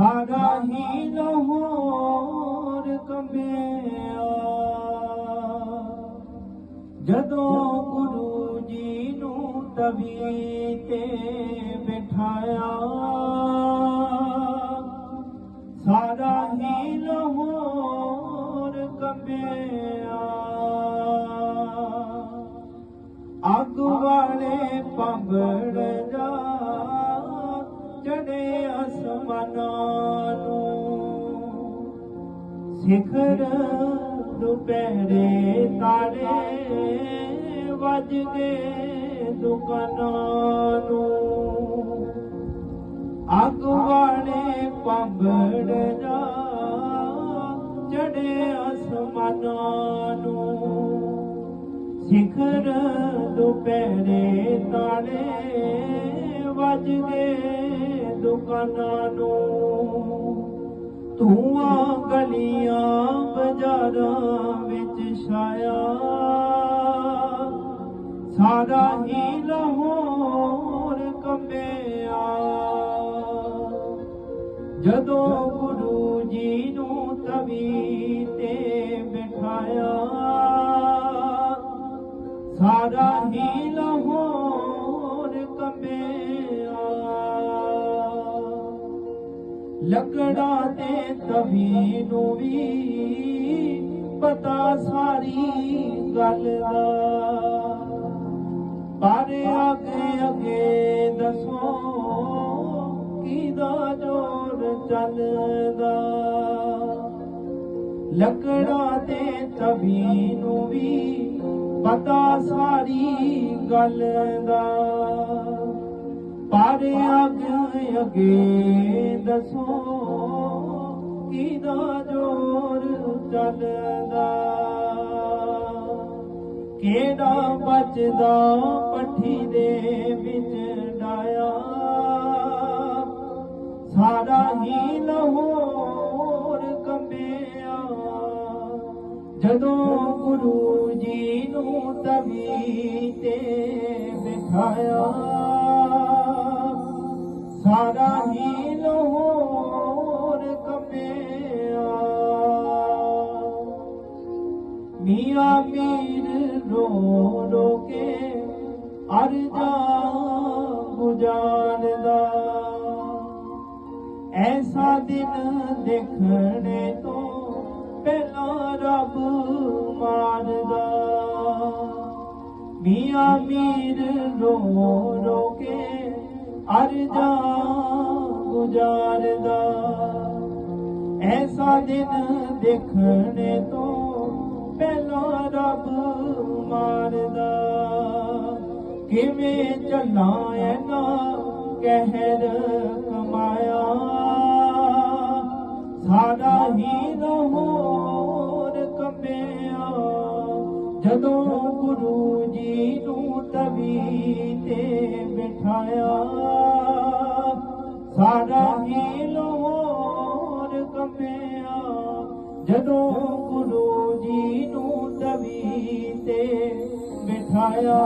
सारा ई लहो कम जदो गुरू जी तवी ते बिठाया सारा ई लहो कम अगवाले पंग ਅਸਮਾਨਾਂ ਨੂੰ ਸਿਖਰ ਦੁਪਹਿਰੇ ਤਾਰੇ ਵੱਜ ਗਏ ਦੁਕਾਨਾਂ ਨੂੰ। ਅੱਗ ਵਾਲੇ ਪੰਬੜ ਜਾ ਚੜੇ ਅਸਮਾਨਾਂ ਨੂੰ ਸਿਖਰ ਦੁਪਹਿਰੇ ਤਾਲੇ ਵੱਜ ਗਏ ਦੁਕਾਨਾਂ ਨੂੰ ਧੂਆਂ ਗਲੀਆਂ ਬਾਜ਼ਾਰਾਂ ਵਿੱਚ ਛਾਇਆ ਸਾਰਾ ਹੀ ਲਾਹੌਰ ਕੰਬਿਆ ਜਦੋਂ ਗੁਰੂ ਜੀ ਨੂੰ ਤਵੀ ਤੇ ਬਿਠਾਇਆ ਸਾਰਾ ਹੀ ਕੰਬਿਆ ਤੇ ਤਵੀ ਨੂੰ ਵੀ ਪਤਾ ਸਾਰੀ ਗੱਲ ਦਾ। ਪਰ ਅੱਗੇ ਅੱਗੇ ਦੱਸੋ, ਕਿਹਦਾ ਜੋਰ ਚੱਲਦਾ? ਲੱਕੜਾਂ ਤੇ ਤਵੀ ਨੂੰ ਵੀ ਪਤਾ ਸਾਰੀ ਗੱਲ ਦਾ। ਪਰ ਅੱਗੇ ਅੱਗੇ ਦੱਸੋ, ਕਿਹਦਾ ਜੋਰ ਚੱਲਦਾ? ਕਿਹੜਾ ਬਚਦਾ ਪੱਠੀ ਦੇ ਵਿੱਚ ਡਾਇਆ? ਸਾਰਾ ਹੀ ਲਾਹੌਰ ਕੰਬਿਆ। ਜਦੋਂ ਗੁਰੂ ਜੀ ਨੂੰ ਤਵੀ ਤੇ ਬਿਠਾਇਆ ਸਾਰਾ ਹੀ ਲਾਹੌਰ ਕੰਬਿਆ ਮੀਆਂ ਮੀਰ ਰੋ ਰੋ ਕੇ ਅਰਜਾ ਗੁਜਾਰਦਾ ਐਸਾ ਦਿਨ ਦੇਖਣੇ ਤੋਂ ਪਹਿਲਾਂ ਰੱਬ ਮਾਰਦਾ ਮੀਆਂ ਮੀਰ ਰੋ ਰੋ ਕੇ ਅਰਜਾ ਗੁਜਾਰਦਾ ਐਸਾ ਦਿਨ ਦੇਖਣੇ ਤੋਂ ਪਹਿਲਾਂ ਰੱਬ ਮਾਰਦਾ। ਕਿਵੇਂ ਚੱਲਾਂ ਐਨਾ ਕਹਿਰ ਕਮਾਇਆ। ਸਾਰਾ ਹੀ ਲਾਹੌਰ ਕੰਬਿਆ ਜਦੋਂ ਸਾਰਾ ਹੀ ਲਾਹੌਰ ਕੰਬਿਆ ਜਦੋਂ ਗੁਰੂ ਜੀ ਨੂੰ ਤਵੀ ਤੇ ਬਿਠਾਇਆ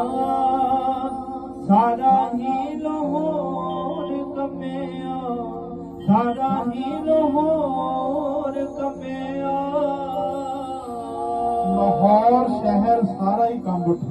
ਸਾਰਾ ਹੀ ਲਾਹੌਰ ਕੰਬਿਆ ਸਾਰਾ ਹੀ ਲਾਹੌਰ ਕੰਬਿਆ ਲਾਹੌਰ ਸ਼ਹਿਰ ਸਾਰਾ ਹੀ ਕੰਬ ਉੱਠਾ